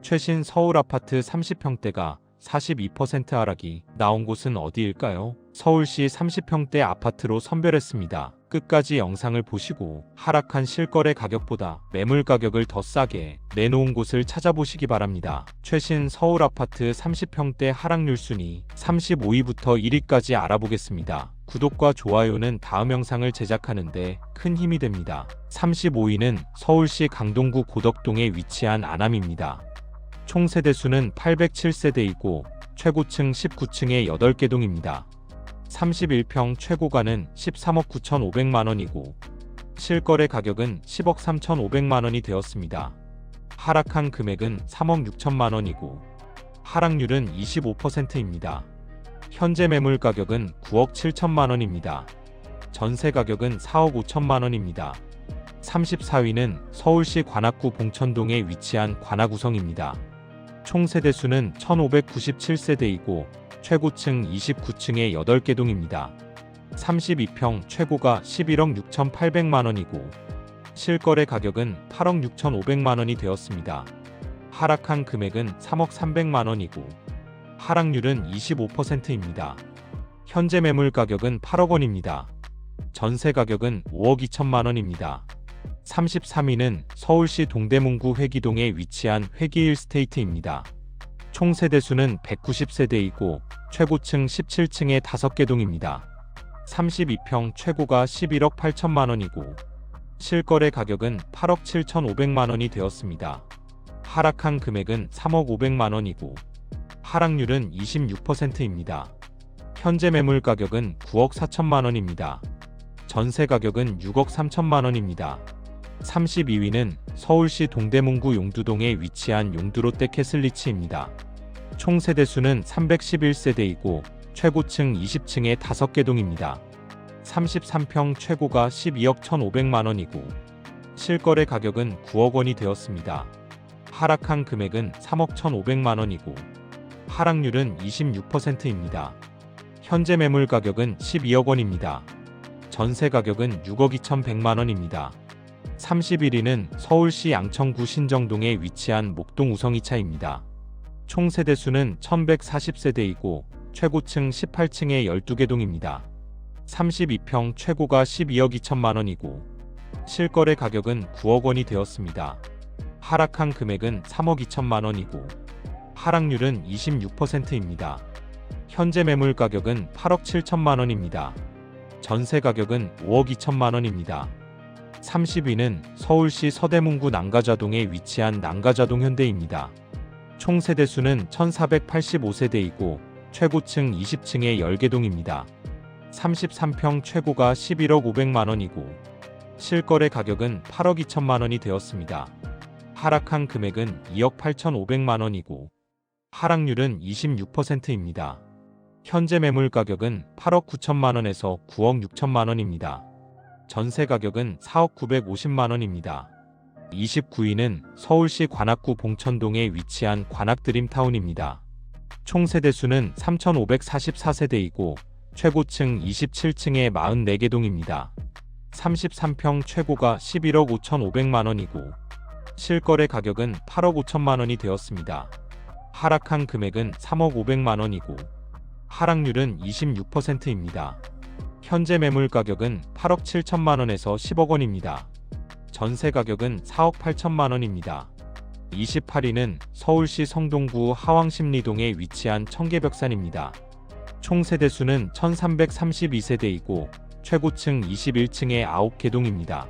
최신 서울 아파트 30평대가 42% 하락이 나온 곳은 어디일까요? 서울시 30평대 아파트로 선별했습니다. 끝까지 영상을 보시고 하락한 실거래 가격보다 매물 가격을 더 싸게 내놓은 곳을 찾아보시기 바랍니다. 최신 서울 아파트 30평대 하락률 순위 35위부터 1위까지 알아보겠습니다. 구독과 좋아요는 다음 영상을 제작하는데 큰 힘이 됩니다. 35위는 서울시 강동구 고덕동에 위치한 아남입니다. 총 세대수는 807세대이고 최고층 19층에 8개 동입니다. 31평 최고가는 13억 9,500만 원이고 실거래 가격은 10억 3,500만 원이 되었습니다. 하락한 금액은 3억 6천만 원이고 하락률은 25%입니다. 현재 매물 가격은 9억 7천만 원입니다. 전세 가격은 4억 5천만 원입니다. 34위는 서울시 관악구 봉천동에 위치한 관악구성입니다. 총 세대수는 1597세대이고 최고층 29층에 8개 동입니다. 32평 최고가 11억 6,800만 원이고 실거래 가격은 8억 6,500만 원이 되었습니다. 하락한 금액은 3억 300만 원이고 하락률은 25%입니다. 현재 매물 가격은 8억 원입니다. 전세 가격은 5억 2천만 원입니다. 33위는 서울시 동대문구 회기동에 위치한 회기일 스테이트입니다. 총 세대수는 190세대이고 최고층 17층에 5개 동입니다. 32평 최고가 11억 8천만 원이고 실거래 가격은 8억 7천5백만 원이 되었습니다. 하락한 금액은 3억 5백만 원이고 하락률은 26%입니다. 현재 매물 가격은 9억 4천만 원입니다. 전세 가격은 6억 3천만 원입니다. 32위는 서울시 동대문구 용두동에 위치한 용두롯데 캐슬리치입니다. 총 세대수는 311세대이고 최고층 20층에 5개 동입니다. 33평 최고가 12억 1,500만 원이고 실거래 가격은 9억 원이 되었습니다. 하락한 금액은 3억 1,500만 원이고 하락률은 26%입니다. 현재 매물 가격은 12억 원입니다. 전세 가격은 6억 2,100만 원입니다. 31위는 서울시 양천구 신정동에 위치한 목동 우성이차입니다. 총 세대수는 1140세대이고 최고층 18층에 12개 동입니다. 32평 최고가 12억 2천만 원이고 실거래 가격은 9억 원이 되었습니다. 하락한 금액은 3억 2천만 원이고 하락률은 26%입니다. 현재 매물 가격은 8억 7천만 원입니다. 전세 가격은 5억 2천만 원입니다. 30위는 서울시 서대문구 난가좌동에 위치한 난가좌동 현대입니다. 총 세대수는 1485세대이고 최고층 20층에 10개 동입니다. 33평 최고가 11억 500만 원이고 실거래 가격은 8억 2천만 원이 되었습니다. 하락한 금액은 2억 8천5백만 원이고 하락률은 26%입니다. 현재 매물 가격은 8억 9천만 원에서 9억 6천만 원입니다. 전세 가격은 4억 950만 원입니다. 29위는 서울시 관악구 봉천동에 위치한 관악 드림타운입니다. 총 세대 수는 3,544세대이고 최고층 27층에 44개 동입니다. 33평 최고가 11억 5,500만 원이고 실거래 가격은 8억 5천만 원이 되었습니다. 하락한 금액은 3억 500만 원이고 하락률은 26%입니다. 현재 매물 가격은 8억 7천만 원에서 10억 원입니다. 전세 가격은 4억 8천만 원입니다. 28위는 서울시 성동구 하왕십리동에 위치한 청계벽산입니다. 총 세대수는 1332세대이고 최고층 21층에 9개 동입니다.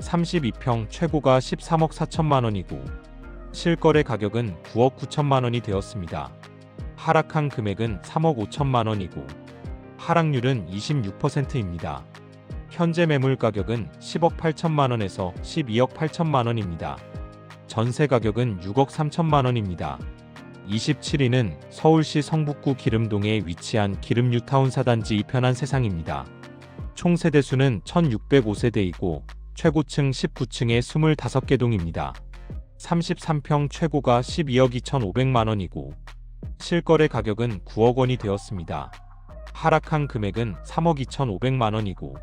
32평 최고가 13억 4천만 원이고 실거래 가격은 9억 9천만 원이 되었습니다. 하락한 금액은 3억 5천만 원이고 하락률은 26%입니다. 현재 매물 가격은 10억 8천만 원에서 12억 8천만 원입니다. 전세 가격은 6억 3천만 원입니다. 27위는 서울시 성북구 기름동에 위치한 기름뉴타운 사단지 이편한 세상입니다. 총 세대 수는 1605세대이고 최고층 19층에 25개 동입니다. 33평 최고가 12억 2,500만 원이고 실거래 가격은 9억 원이 되었습니다. 하락한 금액은 3억 2,500만 원이고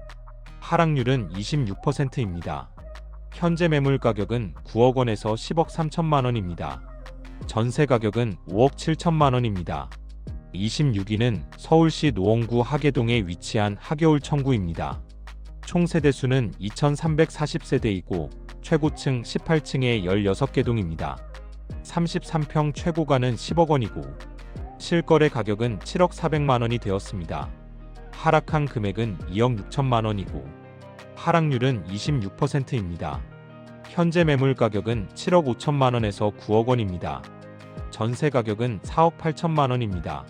하락률은 26%입니다. 현재 매물 가격은 9억 원에서 10억 3천만 원입니다. 전세 가격은 5억 7천만 원입니다. 26위는 서울시 노원구 하계동에 위치한 하계울 청구입니다. 총 세대 수는 2340세대이고 최고층 18층에 16개 동입니다. 33평 최고가는 10억 원이고 실거래 가격은 7억 400만 원이 되었습니다. 하락한 금액은 2억 6천만 원이고 하락률은 26%입니다. 현재 매물 가격은 7억 5천만 원에서 9억 원입니다. 전세 가격은 4억 8천만 원입니다.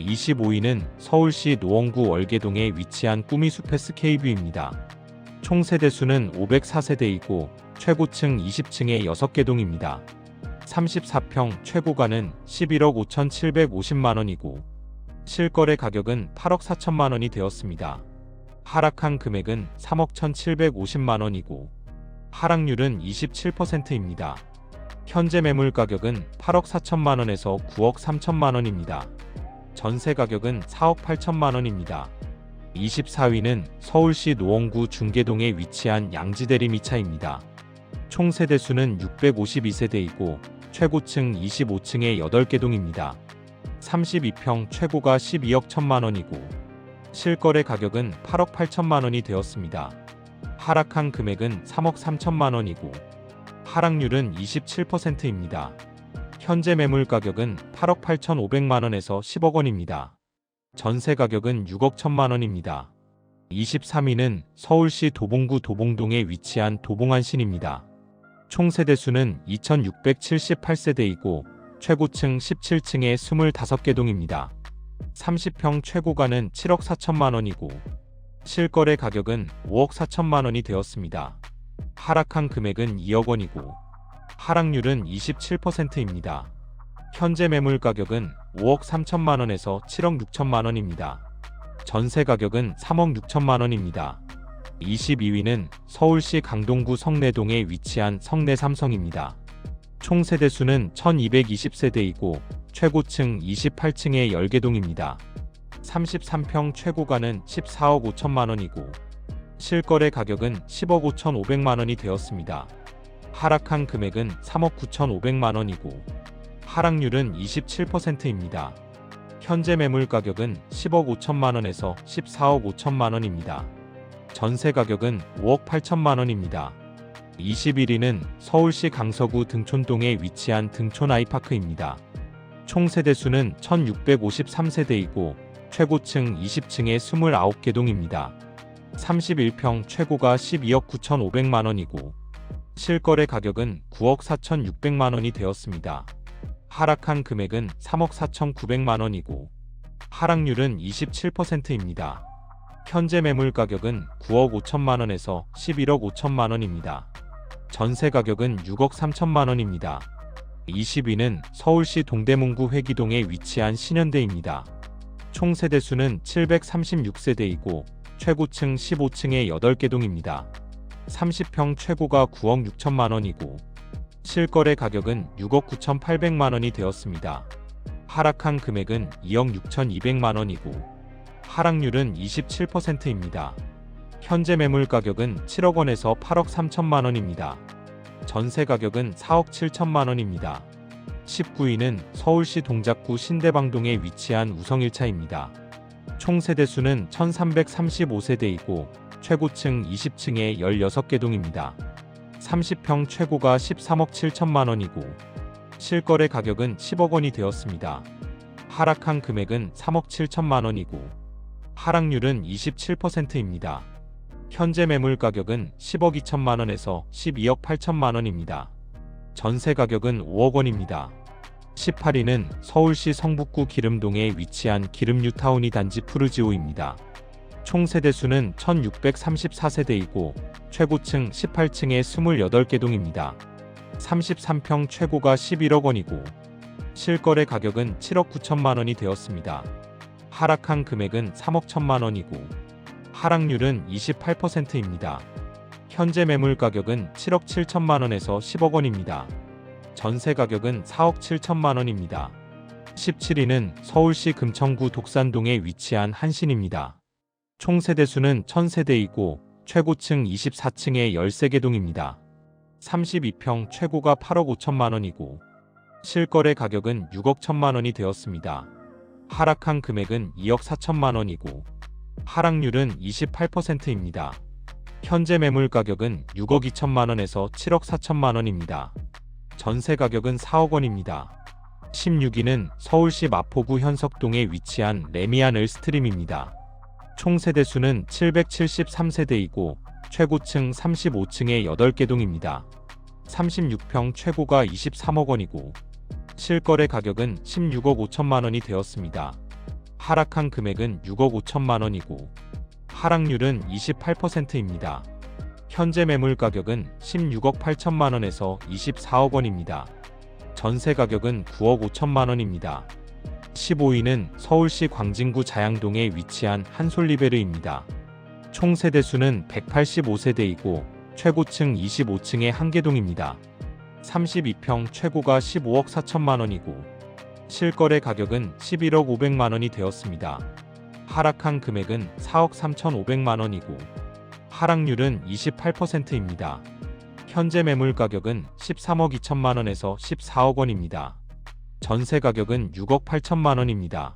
25위는 서울시 노원구 월계동에 위치한 꾸미숲 SK뷰입니다. 총 세대수는 504세대이고 최고층 20층에 6개 동입니다. 34평 최고가는 11억 5,750만 원이고 실거래 가격은 8억 4천만 원이 되었습니다. 하락한 금액은 3억 1,750만 원이고 하락률은 27%입니다. 현재 매물 가격은 8억 4천만 원에서 9억 3천만 원입니다. 전세 가격은 4억 8천만 원입니다. 24위는 서울시 노원구 중계동에 위치한 양지대리미차입니다. 총 세대수는 652세대이고 최고층 25층에 8개 동입니다. 32평 최고가 12억 1천만 원이고 실거래 가격은 8억 8천만 원이 되었습니다. 하락한 금액은 3억 3천만 원이고 하락률은 27%입니다. 현재 매물 가격은 8억 8천5백만 원에서 10억 원입니다. 전세 가격은 6억 1천만 원입니다. 23위는 서울시 도봉구 도봉동에 위치한 도봉안신입니다. 총 세대수는 2678세대이고 최고층 17층에 25개 동입니다. 30평 최고가는 7억 4천만 원이고 실거래 가격은 5억 4천만 원이 되었습니다. 하락한 금액은 2억 원이고 하락률은 27%입니다. 현재 매물 가격은 5억 3천만 원에서 7억 6천만 원입니다. 전세 가격은 3억 6천만 원입니다. 22위는 서울시 강동구 성내동에 위치한 성내 삼성입니다. 총 세대수는 1220세대이고 최고층 28층에 10개 동입니다. 33평 최고가는 14억 5천만 원이고 실거래 가격은 10억 5천 5백만 원이 되었습니다. 하락한 금액은 3억 9천 5백만 원이고 하락률은 27%입니다. 현재 매물 가격은 10억 5천만 원에서 14억 5천만 원입니다. 전세 가격은 5억 8천만 원입니다. 21위는 서울시 강서구 등촌동에 위치한 등촌 아이파크입니다. 총 세대 수는 1653세대이고 최고층 20층에 29개 동입니다. 31평 최고가 12억 9천5백만 원이고 실거래 가격은 9억 4천6백만 원이 되었습니다. 하락한 금액은 3억 4천9백만 원이고 하락률은 27%입니다. 현재 매물 가격은 9억 5천만 원에서 11억 5천만 원입니다. 전세 가격은 6억 3천만 원입니다. 20위는 서울시 동대문구 회기동에 위치한 신현대입니다. 총 세대 수는 736세대이고 최고층 15층에 8개 동입니다. 30평 최고가 9억 6천만 원이고 실거래 가격은 6억 9천 8백만 원이 되었습니다. 하락한 금액은 2억 6천 2백만 원이고 하락률은 27%입니다. 현재 매물 가격은 7억 원에서 8억 3천만 원입니다. 전세 가격은 4억 7천만 원입니다. 19위는 서울시 동작구 신대방동에 위치한 우성일차입니다. 총 세대수는 1335세대이고 최고층 20층에 16개 동입니다. 30평 최고가 13억 7천만 원이고 실거래 가격은 10억 원이 되었습니다. 하락한 금액은 3억 7천만 원이고 하락률은 27%입니다. 현재 매물 가격은 10억 2천만 원에서 12억 8천만 원입니다. 전세 가격은 5억 원입니다. 18위는 서울시 성북구 기름동에 위치한 기름뉴타운이 단지 푸르지오입니다. 총 세대수는 1634세대이고 최고층 18층에 28개 동입니다. 33평 최고가 11억 원이고 실거래 가격은 7억 9천만 원이 되었습니다. 하락한 금액은 3억 1천만 원이고 하락률은 28%입니다. 현재 매물 가격은 7억 7천만 원에서 10억 원입니다. 전세 가격은 4억 7천만 원입니다. 17위는 서울시 금천구 독산동에 위치한 한신입니다. 총 세대수는 1000세대이고 최고층 24층에 13개 동입니다. 32평 최고가 8억 5천만 원이고 실거래 가격은 6억 1천만 원이 되었습니다. 하락한 금액은 2억 4천만 원이고 하락률은 28%입니다. 현재 매물 가격은 6억 2천만 원에서 7억 4천만 원입니다. 전세 가격은 4억 원입니다. 16위는 서울시 마포구 현석동에 위치한 레미안 을스트림입니다. 총 세대 수는 773세대이고 최고층 35층에 8개 동입니다. 36평 최고가 23억 원이고 실거래 가격은 16억 5천만 원이 되었습니다. 하락한 금액은 6억 5천만 원이고 하락률은 28%입니다. 현재 매물 가격은 16억 8천만 원에서 24억 원입니다. 전세 가격은 9억 5천만 원입니다. 15위는 서울시 광진구 자양동에 위치한 한솔리베르입니다. 총 세대수는 185세대이고 최고층 25층의 한계동입니다. 32평 최고가 15억 4천만 원이고 실거래 가격은 11억 500만 원이 되었습니다. 하락한 금액은 4억 3,500만 원이고 하락률은 28%입니다. 현재 매물 가격은 13억 2천만 원에서 14억 원입니다. 전세 가격은 6억 8천만 원입니다.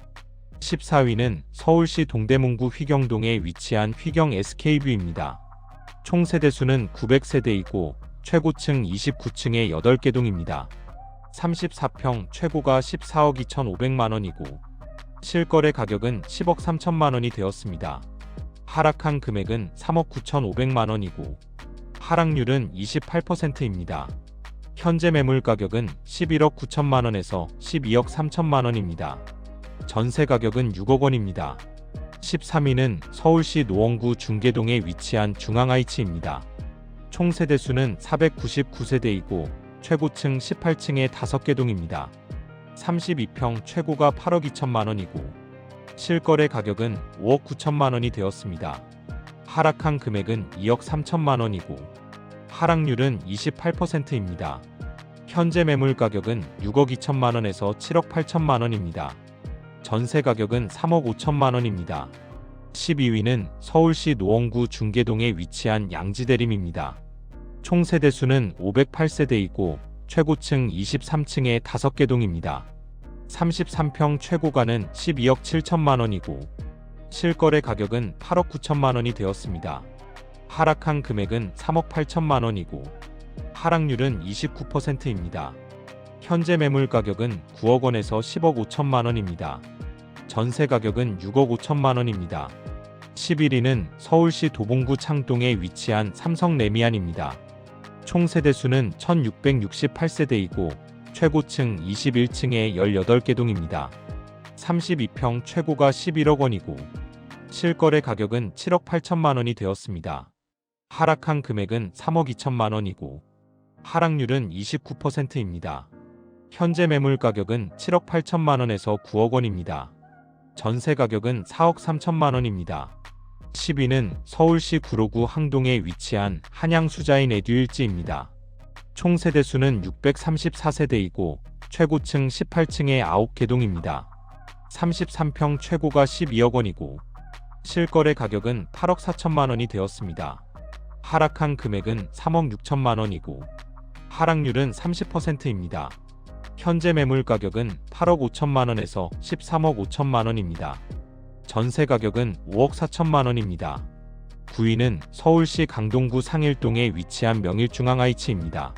14위는 서울시 동대문구 휘경동에 위치한 휘경 SK뷰입니다. 총 세대수는 900세대이고 최고층 29층에 8개 동입니다. 34평 최고가 14억 2,500만 원이고 실거래 가격은 10억 3천만 원이 되었습니다. 하락한 금액은 3억 9,500만 원이고 하락률은 28%입니다. 현재 매물 가격은 11억 9천만 원에서 12억 3천만 원입니다. 전세 가격은 6억 원입니다. 13위는 서울시 노원구 중계동에 위치한 중앙아이치입니다. 총 세대 수는 499세대이고 최고층 18층에 5개 동입니다. 32평 최고가 8억 2천만 원이고 실거래 가격은 5억 9천만 원이 되었습니다. 하락한 금액은 2억 3천만 원이고 하락률은 28%입니다. 현재 매물 가격은 6억 2천만 원에서 7억 8천만 원입니다. 전세 가격은 3억 5천만 원입니다. 12위는 서울시 노원구 중계동에 위치한 양지대림입니다. 총 세대수는 508세대이고 최고층 23층에 5개 동입니다. 33평 최고가는 12억 7천만 원이고 실거래 가격은 8억 9천만 원이 되었습니다. 하락한 금액은 3억 8천만 원이고 하락률은 29%입니다. 현재 매물 가격은 9억 원에서 10억 5천만 원입니다. 전세 가격은 6억 5천만 원입니다. 11위는 서울시 도봉구 창동에 위치한 삼성 레미안입니다. 총 세대수는 1668세대이고 최고층 21층에 18개 동입니다. 32평 최고가 11억 원이고 실거래 가격은 7억 8천만 원이 되었습니다. 하락한 금액은 3억 2천만 원이고 하락률은 29%입니다. 현재 매물 가격은 7억 8천만 원에서 9억 원입니다. 전세 가격은 4억 3천만 원입니다. 10위는 서울시 구로구 항동에 위치한 한양수자인 에듀일지입니다. 총 세대수는 634세대이고 최고층 18층에 9개 동입니다. 33평 최고가 12억 원이고 실거래 가격은 8억 4천만 원이 되었습니다. 하락한 금액은 3억 6천만 원이고 하락률은 30%입니다. 현재 매물 가격은 8억 5천만 원에서 13억 5천만 원입니다. 전세 가격은 5억 4천만 원입니다. 9위는 서울시 강동구 상일동에 위치한 명일중앙아이치입니다.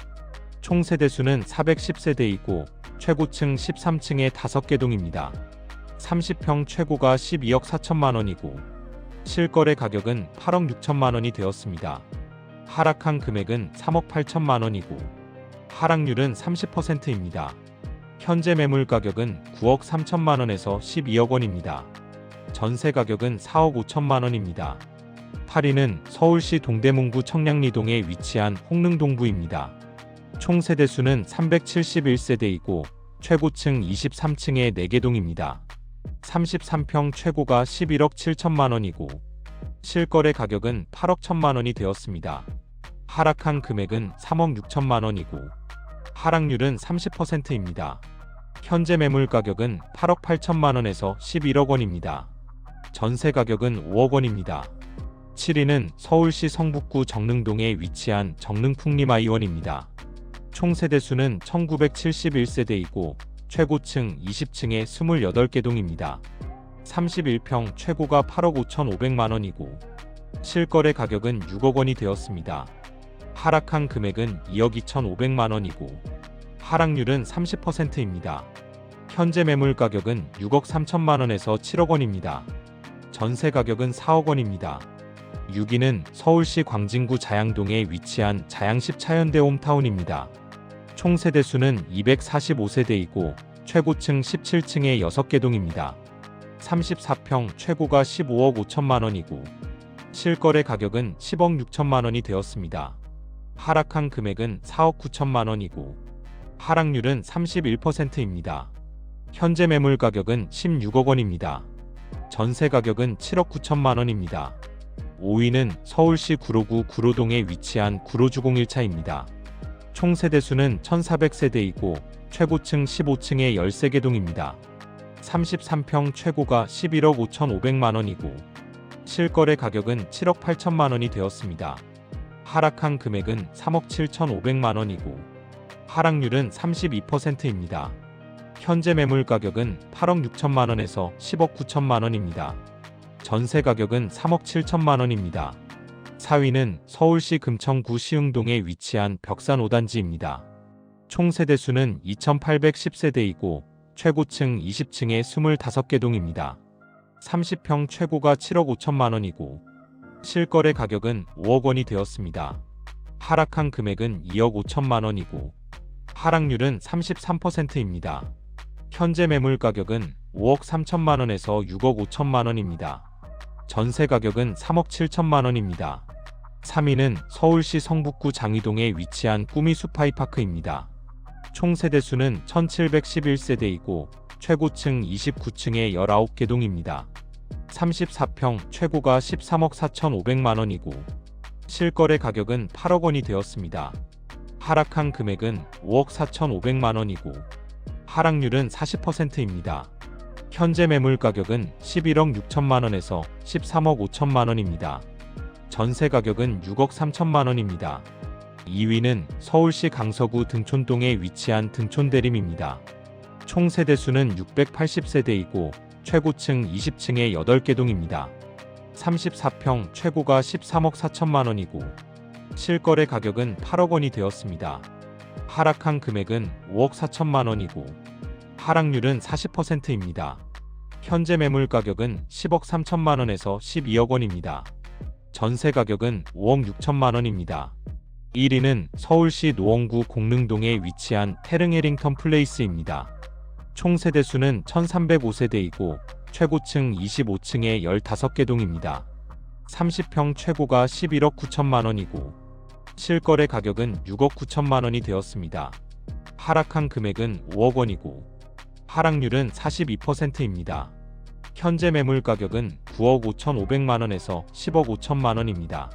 총 세대수는 410세대이고 최고층 13층에 5개 동입니다. 30평 최고가 12억 4천만 원이고 실거래 가격은 8억 6천만 원이 되었습니다. 하락한 금액은 3억 8천만 원이고 하락률은 30%입니다. 현재 매물 가격은 9억 3천만 원에서 12억 원입니다. 전세 가격은 4억 5천만 원입니다. 8위는 서울시 동대문구 청량리동에 위치한 홍릉동부입니다. 총 세대수는 371세대이고 최고층 23층에 4개 동입니다. 33평 최고가 11억 7천만 원이고 실거래 가격은 8억 1천만 원이 되었습니다. 하락한 금액은 3억 6천만 원이고 하락률은 30%입니다. 현재 매물 가격은 8억 8천만 원에서 11억 원입니다. 전세 가격은 5억 원입니다. 7위는 서울시 성북구 정릉동에 위치한 정릉풍림아이원입니다. 총 세대수는 1971세대이고 최고층 20층에 28개 동입니다. 31평 최고가 8억 5,500만 원이고 실거래 가격은 6억 원이 되었습니다. 하락한 금액은 2억 2,500만 원이고 하락률은 30%입니다. 현재 매물 가격은 6억 3천만 원에서 7억 원입니다. 전세 가격은 4억 원입니다. 6위는 서울시 광진구 자양동에 위치한 자양십 차현대 홈타운입니다. 총 세대 수는 245세대이고 최고층 17층에 6개 동입니다. 34평 최고가 15억 5천만 원이고 실거래 가격은 10억 6천만 원이 되었습니다. 하락한 금액은 4억 9천만 원이고 하락률은 31%입니다. 현재 매물 가격은 16억 원입니다. 전세 가격은 7억 9천만 원입니다. 5위는 서울시 구로구 구로동에 위치한 구로주공 1차입니다. 총 세대수는 1400세대이고 최고층 15층에 13개 동입니다. 33평 최고가 11억 5,500만 원이고 실거래 가격은 7억 8천만 원이 되었습니다. 하락한 금액은 3억 7,500만 원이고 하락률은 32%입니다. 현재 매물 가격은 8억 6천만 원에서 10억 9천만 원입니다. 전세 가격은 3억 7천만 원입니다. 4위는 서울시 금천구 시흥동에 위치한 벽산 5단지입니다. 총 세대수는 2,810세대이고 최고층 20층에 25개 동입니다. 30평 최고가 7억 5천만 원이고 실거래 가격은 5억 원이 되었습니다. 하락한 금액은 2억 5천만 원이고 하락률은 33%입니다. 현재 매물 가격은 5억 3천만 원에서 6억 5천만 원입니다. 전세 가격은 3억 7천만 원입니다. 3위는 서울시 성북구 장위동에 위치한 꾸미 수파이파크입니다. 총 세대 수는 1711세대이고 최고층 29층에 19개 동입니다. 34평 최고가 13억 4,500만 원이고 실거래 가격은 8억 원이 되었습니다. 하락한 금액은 5억 4,500만 원이고 하락률은 40%입니다. 현재 매물 가격은 11억 6천만 원에서 13억 5천만 원입니다. 전세 가격은 6억 3천만 원입니다. 2위는 서울시 강서구 등촌동에 위치한 등촌대림입니다. 총 세대수는 680세대이고 최고층 20층에 8개 동입니다. 34평 최고가 13억 4천만 원이고 실거래 가격은 8억 원이 되었습니다. 하락한 금액은 5억 4천만 원이고 하락률은 40%입니다. 현재 매물 가격은 10억 3천만 원에서 12억 원입니다. 전세 가격은 5억 6천만 원입니다. 1위는 서울시 노원구 공릉동에 위치한 테릉해링턴 플레이스입니다. 총 세대 수는 1305세대이고 최고층 25층에 15개 동입니다. 30평 최고가 11억 9천만 원이고 실거래 가격은 6억 9천만 원이 되었습니다. 하락한 금액은 5억 원이고 하락률은 42%입니다. 현재 매물 가격은 9억 5,500만 원에서 10억 5천만 원입니다.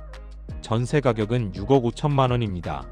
전세 가격은 6억 5천만 원입니다.